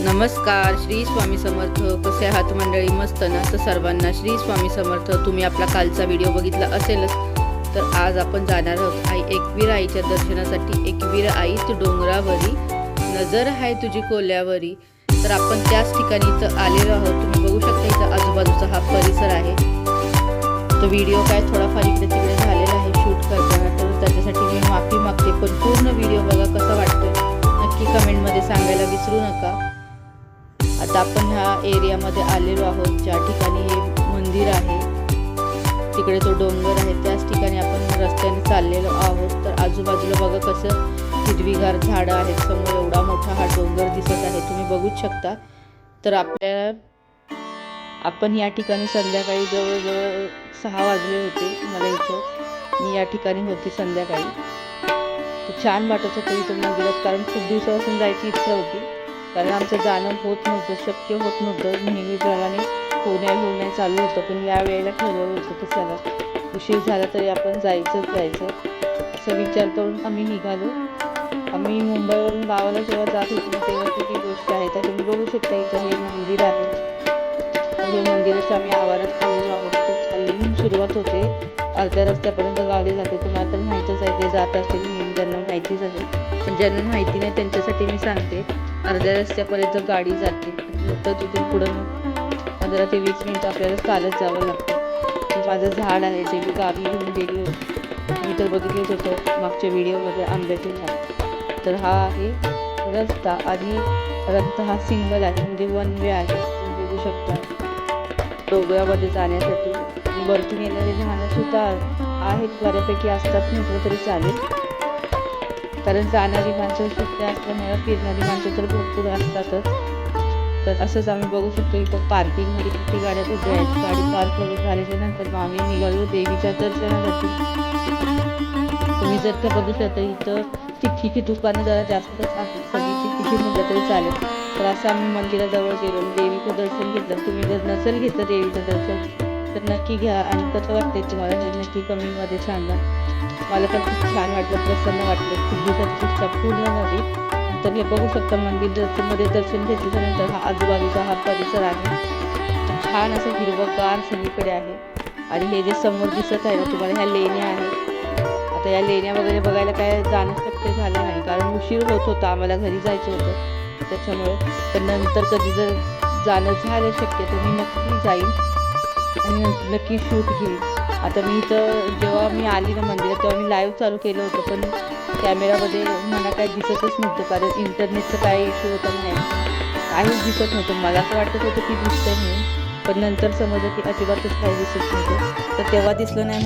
नमस्कार श्री स्वामी समर्थ. कसे आहात मंडळी? मस्त ना? तर सर्वांना श्री स्वामी समर्थ. तुम्ही आपला कालचा व्हिडिओ बघितला असेलच तर आज आपण जाणार आहोत आई एकवीर आईच्या दर्शनासाठी. एकवीर आई तू डोंगरावरी. नजर आहे तुझी कोल्यावरी. तर आपण त्याच ठिकाणी इथं आलेलो आहोत. तुम्ही बघू शकता इथं आजूबाजूचा हा परिसर आहे. तो व्हिडिओ काय थोडाफार इकडे तिकडे झालेला आहे. शूट करताना तर त्याच्यासाठी मी माफी मागते पण पूर्ण व्हिडिओ बघा कसा वाटतो नक्की कमेंटमध्ये सांगायला विसरू नका. आता आपण ह्या एरियामध्ये आलेलो आहोत. ज्या ठिकाणी हे मंदिर आहे तिकडे तो डोंगर आहे. त्याच ठिकाणी आपण रस्त्याने चाललेलो आहोत. तर आजूबाजूला बघा कसं हिरवीगार झाडं आहेत. समोर एवढा मोठा हा डोंगर दिसत आहे. तुम्ही बघूच शकता. तर आपल्या आपण या ठिकाणी संध्याकाळी जवळजवळ सहा वाजले होते मला इथं. मी या ठिकाणी होती संध्याकाळी. छान वाटत होतं इथं मंदिरात. कारण खूप दिवसापासून जायची इच्छा होती. कारण आमचं जाणं होत नव्हतं शक्य होत नव्हतं. नेहमीप्रमाणे होण्या होण्या चालू होतं. पण या वेळेला ठरवलं होतं की चला उशीर झाला तरी आपण जायचंच जायचं असं विचार करून आम्ही निघालो. आम्ही मुंबईवरून गावाला जेव्हा जात होतो तेव्हा ती गोष्ट आहे तर तुम्ही बघू शकता इथं हे मंदिर आहे. हे मंदिराच्या आम्ही आवारात आलेलो आहोत खाली सुरुवात होते. अर्ध्या रस्त्यापर्यंत गावले जाते. तुम्हाला तर माहीतच आहे ते जात असतील ज्यांना माहितीच आहे. पण ज्यांना माहिती नाही त्यांच्यासाठी मी सांगते. अर्ध्या रस्त्यापर्यंत गाडी जाते. तर तिथून पुढं पंधरा ते वीस मिनिटं आपल्याला चालत जावं लागतं. म्हणजे माझं झाड आहे जे मी गावी घेऊन गेली होती. मी तर बघितलेच होतं. मागच्या व्हिडिओमध्ये आंब्याचे झाड. तर हा आहे रस्ता आणि रस्ता हा सिंगल आहे. म्हणजे वन वे आहे. तुम्ही बघू शकता. डोंगरामध्ये जाण्यासाठी. वरती वरतून येणारे झाडं सुद्धा आहेत. बऱ्यापैकी असतात म्हटलं तरी चालेल. कारण जाणारी माणसं सुट्ट्या असल्यामुळे फिरणारी माणसं तर भरपूर असतातच. तर असंच आम्ही बघू शकतो इथं पार्किंगमध्ये किती गाड्या उभ्या आहेत. गाडी पार्क वगैरे झाल्याच्यानंतर मग आम्ही निघालो देवीच्या दर्शनासाठी. तुम्ही जर का बघू शकता इथं चिठ्ठीची दुकानं जरा जास्तच आहेत. सगळी चिठ्ठीची म्हटलं तरी चालेल. तर असं आम्ही मंदिराजवळ गेलो देवीचं दर्शन घेतलं. तुम्ही जर नसेल घेतलं देवीचं दर्शन तर नक्की घ्या आणि कसं वाटतंय तुम्हाला? हे नक्की कमेंटमध्ये सांगा. मला पण खूप छान वाटलं प्रसन्न वाटलं. खूप दिवसाची इच्छा पूर्ण झाली. तर हे बघू शकता मंदिर दर्शनमध्ये दर्शन घेतल्यानंतर हा आजूबाजूचा हा परिसर आहे. छान असं हिरवंगार सगळीकडे आहे. आणि हे जे समोर दिसत आहे ना तुम्हाला ह्या लेण्या आहेत. आता या लेण्या वगैरे बघायला काय जाणं शक्य झालं नाही. कारण उशीर होत होता आम्हाला घरी जायचं होतं. त्याच्यामुळे. तर नंतर कधी जर जाणं झालं शक्य तर मी नक्की जाईन. आणि म्हटलं की शूट घे. आता मी इथं जेव्हा मी आली ना मंदिरात तेव्हा मी लाईव्ह चालू केलं होतं पण कॅमेरामध्ये मला काय दिसतच नव्हतं कारण इंटरनेटचं काय इश्यू होता नाही. काहीच दिसत नव्हतं. मला असं वाटत होतं की दिसतं नाही पण नंतर समजलं की अजिबातच काही दिसत नव्हतं. तर तेव्हा दिसलं नाही